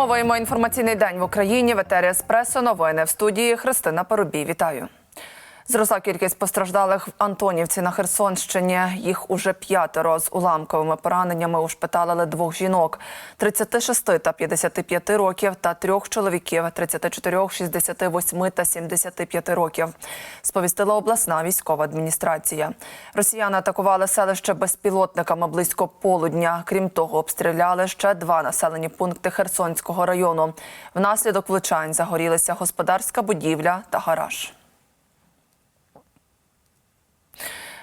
Підсумовуємо інформаційний день в Україні. В етері Еспресо. Новини в студії Христина Парубій. Вітаю. Зросла кількість постраждалих в Антонівці на Херсонщині. Їх уже п'ятеро з уламковими пораненнями ушпиталили двох жінок 36 та 55 років та трьох чоловіків 34, 68 та 75 років. Сповістила обласна військова адміністрація. Росіяни атакували селище безпілотниками близько полудня. Крім того, обстріляли ще два населені пункти Херсонського району. Внаслідок влучань загорілися господарська будівля та гараж.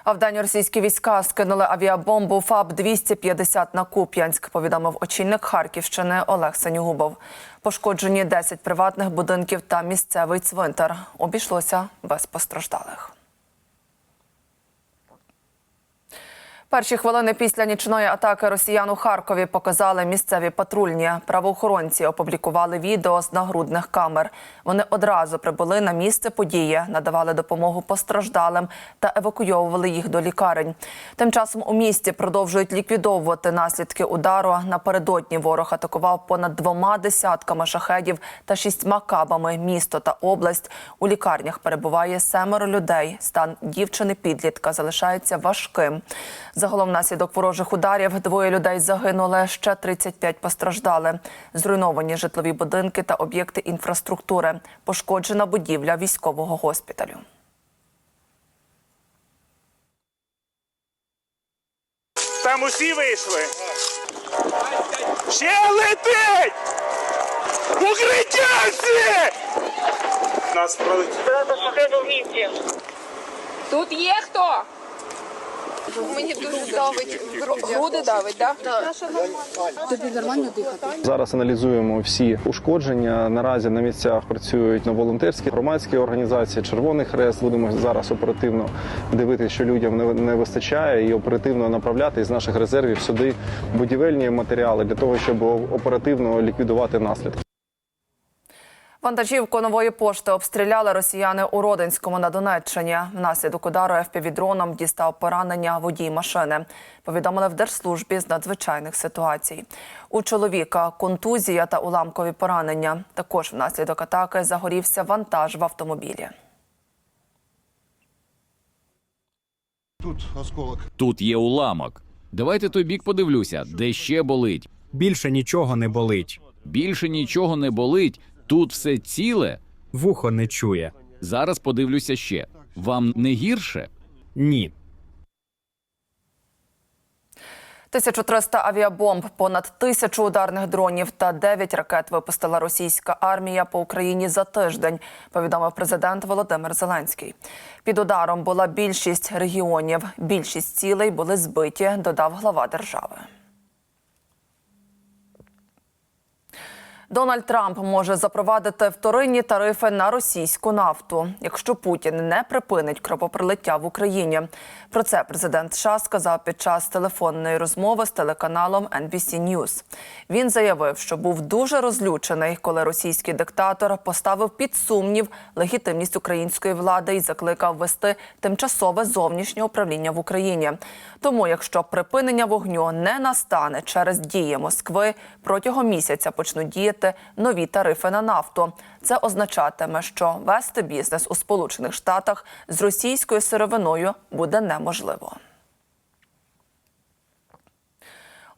А в день російські війська скинули авіабомбу ФАБ-250 на Куп'янськ, повідомив очільник Харківщини Олег Сенюгубов. Пошкоджені 10 приватних будинків та місцевий цвинтар. Обійшлося без постраждалих. Перші хвилини після нічної атаки росіян у Харкові показали місцеві патрульні. Правоохоронці опублікували відео з нагрудних камер. Вони одразу прибули на місце події, надавали допомогу постраждалим та евакуйовували їх до лікарень. Тим часом у місті продовжують ліквідовувати наслідки удару. Напередодні ворог атакував понад двома десятками шахедів та шістьма кабами місто та область. У лікарнях перебуває семеро людей. Стан дівчини підлітка залишається важким. Загалом внаслідок ворожих ударів двоє людей загинули, ще 35 постраждали. Зруйновані житлові будинки та об'єкти інфраструктури. Пошкоджена будівля військового госпіталю. Там усі вийшли. Ще летить! Укриття всі! Нас пролетить. Тут є хто? Мені дуже давить груди давить, так? Тобі нормально дихати? Зараз аналізуємо всі ушкодження. Наразі на місцях працюють на волонтерські громадські організації, Червоний Хрест. Будемо зараз оперативно дивитися, що людям не- не вистачає, і оперативно направляти із наших резервів сюди будівельні матеріали для того, щоб оперативно ліквідувати наслідки. Вантажівку нової пошти обстріляли росіяни у Родинському на Донеччині. Внаслідок удару ФПВ-дроном дістав поранення водій машини. Повідомили в Держслужбі з надзвичайних ситуацій. У чоловіка контузія та уламкові поранення. Також внаслідок атаки загорівся вантаж в автомобілі. Тут осколок. Тут є уламок. Давайте той бік подивлюся, де ще болить. Більше нічого не болить, Більше нічого не болить. Тут все ціле. вухо не чує. Зараз подивлюся ще. Вам не гірше? Ні. 1300 авіабомб, понад тисячу ударних дронів та 9 ракет випустила російська армія по Україні за тиждень. Повідомив президент Володимир Зеленський. Під ударом була більшість регіонів. Більшість цілей були збиті, додав глава держави. Дональд Трамп може запровадити вторинні тарифи на російську нафту, якщо Путін не припинить кровопролиття в Україні. Про це президент США сказав під час телефонної розмови з телеканалом NBC News. Він заявив, що був дуже розлючений, коли російський диктатор поставив під сумнів легітимність української влади і закликав вести тимчасове зовнішнє управління в Україні. Тому, якщо припинення вогню не настане через дії Москви, протягом місяця почнуть діяти нові тарифи на нафту. Це означатиме, що вести бізнес у Сполучених Штатах з російською сировиною буде неможливо.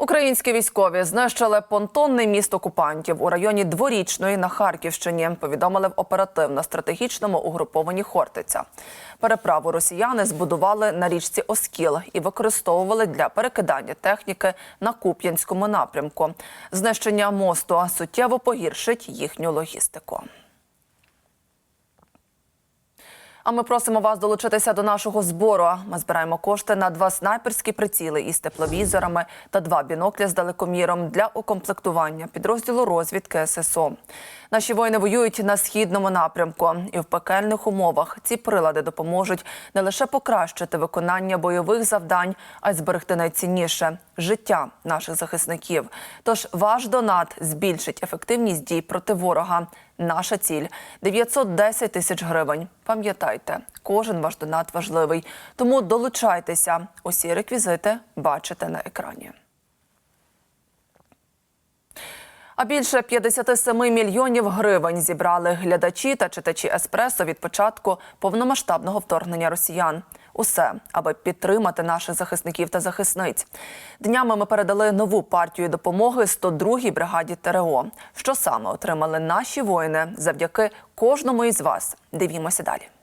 Українські військові знищили понтонний міст окупантів у районі Дворічної на Харківщині. Повідомили в оперативно-стратегічному угруповані Хортиця. Переправу росіяни збудували на річці Оскіл і використовували для перекидання техніки на Куп'янському напрямку. Знищення мосту суттєво погіршить їхню логістику. А ми просимо вас долучитися до нашого збору. Ми збираємо кошти на два снайперські приціли із тепловізорами та два біноклі з далекоміром для укомплектування підрозділу розвідки ССО. Наші воїни воюють на східному напрямку, і в пекельних умовах ці прилади допоможуть не лише покращити виконання бойових завдань, а й зберегти найцінніше життя наших захисників. Тож ваш донат збільшить ефективність дій проти ворога. Наша ціль 910 тисяч гривень. Пам'ятайте, кожен ваш донат важливий. Тому долучайтеся. Усі реквізити бачите на екрані. А більше 57 мільйонів гривень зібрали глядачі та читачі еспресо від початку повномасштабного вторгнення росіян. Усе, аби підтримати наших захисників та захисниць. Днями ми передали нову партію допомоги 102-й бригаді ТРО. Що саме отримали наші воїни завдяки кожному із вас? Дивімося далі.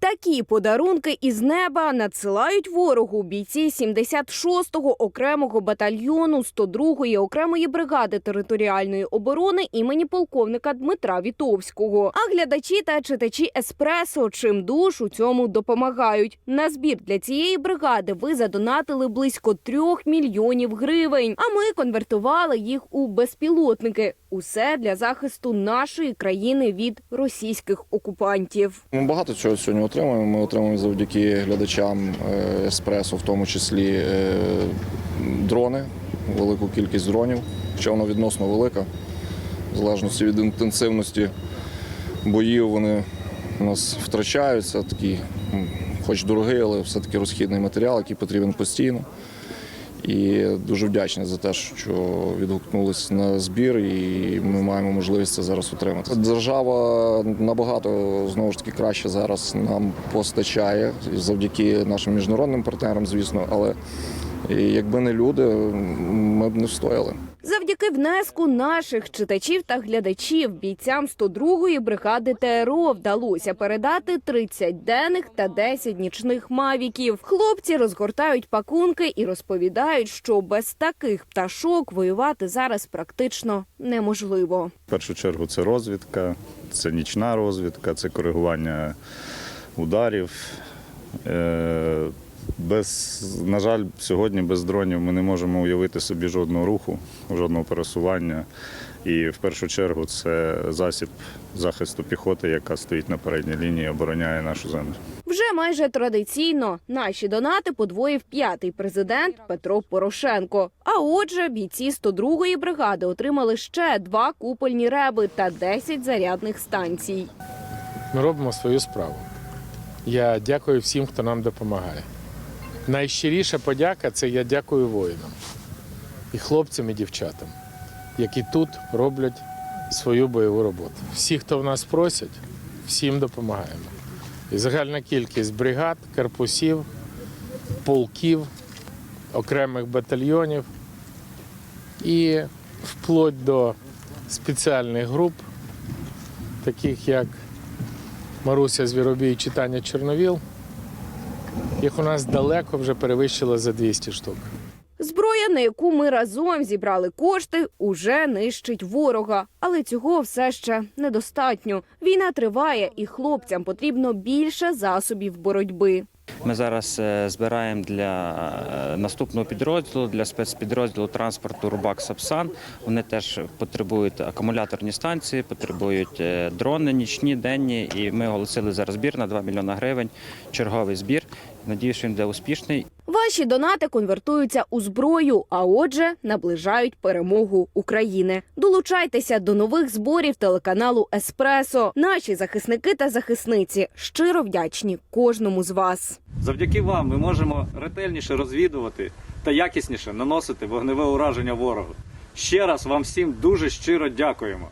Такі подарунки із неба надсилають ворогу бійці 76-го окремого батальйону 102-ї окремої бригади територіальної оборони імені полковника Дмитра Вітовського. А глядачі та читачі еспресо чим душ у цьому допомагають. На збір для цієї бригади ви задонатили близько трьох мільйонів гривень. А ми конвертували їх у безпілотники. Усе для захисту нашої країни від російських окупантів. Ми багато чого сьогодні отримуємо. Ми отримуємо завдяки глядачам е, еспресо, в тому числі е, дрони, велику кількість дронів, хоча вона відносно велика. В залежності від інтенсивності боїв вони у нас втрачаються. Такий, хоч дорогий, але все-таки розхідний матеріал, який потрібен постійно. І дуже вдячний за те, що відгукнулись на збір, і ми маємо можливість це зараз отримати. Держава набагато знову ж таки краще зараз нам постачає завдяки нашим міжнародним партнерам, звісно. Але якби не люди, ми б не встояли. Завдяки внеску наших читачів та глядачів бійцям 102-ї бригади ТРО вдалося передати 30 денних та 10 нічних мавіків. Хлопці розгортають пакунки і розповідають, що без таких пташок воювати зараз практично неможливо. В першу чергу це розвідка, це нічна розвідка, це коригування ударів. Е, Без, на жаль, сьогодні без дронів ми не можемо уявити собі жодного руху, жодного пересування. І в першу чергу це засіб захисту піхоти, яка стоїть на передній лінії, і обороняє нашу землю. Вже майже традиційно наші донати подвоїв п'ятий президент Петро Порошенко. А отже, бійці 102-ї бригади отримали ще два купольні реби та 10 зарядних станцій. Ми робимо свою справу. Я дякую всім, хто нам допомагає. Найщиріша подяка це я дякую воїнам і хлопцям, і дівчатам, які тут роблять свою бойову роботу. Всі, хто в нас просять, всім допомагаємо. І загальна кількість бригад, корпусів, полків, окремих батальйонів і вплоть до спеціальних груп, таких як Маруся Звіробій, читання Чорновіл. Їх у нас далеко вже перевищило за 200 штук. Зброя, на яку ми разом зібрали кошти, уже нищить ворога. Але цього все ще недостатньо. Війна триває, і хлопцям потрібно більше засобів боротьби. Ми зараз е, збираємо для е, наступного підрозділу, для спецпідрозділу транспорту Рубак Сапсан. Вони теж потребують акумуляторні станції, потребують е, дрони нічні, денні. І ми оголосили зараз збір на 2 мільйони гривень. Черговий збір. Надію, що він буде успішний. Ваші донати конвертуються у зброю, а отже, наближають перемогу України. Долучайтеся до нових зборів телеканалу Еспресо. Наші захисники та захисниці щиро вдячні кожному з вас. Завдяки вам ми можемо ретельніше розвідувати та якісніше наносити вогневе ураження ворогу. Ще раз вам всім дуже щиро дякуємо.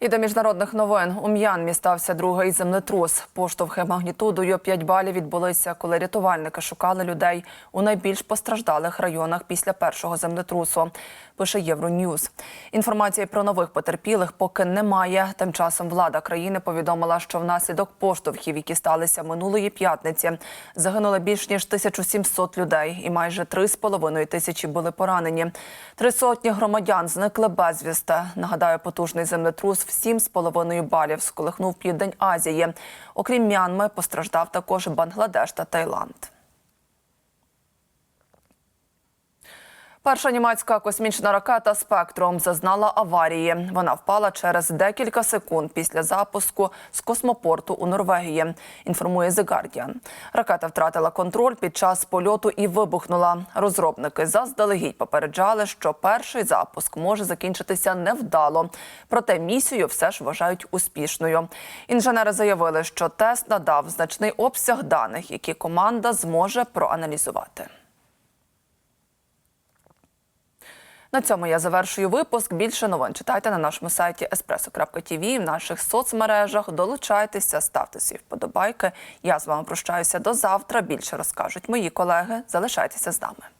І до міжнародних новин у М'янмі стався другий землетрус. Поштовхи магнітудою 5 балів відбулися, коли рятувальники шукали людей у найбільш постраждалих районах після першого землетрусу. Пише Євроньюз. Інформації про нових потерпілих поки немає. Тим часом влада країни повідомила, що внаслідок поштовхів, які сталися минулої п'ятниці, загинули більш ніж 1700 людей, і майже 3,5 тисячі були поранені. Три сотні громадян зникли безвісти. Нагадаю, потужний землетрус 7,5 балів сколихнув південь Азії. Окрім Мянми, постраждав також Бангладеш та Таїланд. Перша німецька космічна ракета Спектром зазнала аварії. Вона впала через декілька секунд після запуску з космопорту у Норвегії. Інформує The Guardian. Ракета втратила контроль під час польоту і вибухнула. Розробники заздалегідь попереджали, що перший запуск може закінчитися невдало. Проте місію все ж вважають успішною. Інженери заявили, що тест надав значний обсяг даних, які команда зможе проаналізувати. На цьому я завершую випуск. Більше новин читайте на нашому сайті espresso.tv, в наших соцмережах. Долучайтеся, ставте свої вподобайки. Я з вами прощаюся до завтра. Більше розкажуть мої колеги. Залишайтеся з нами.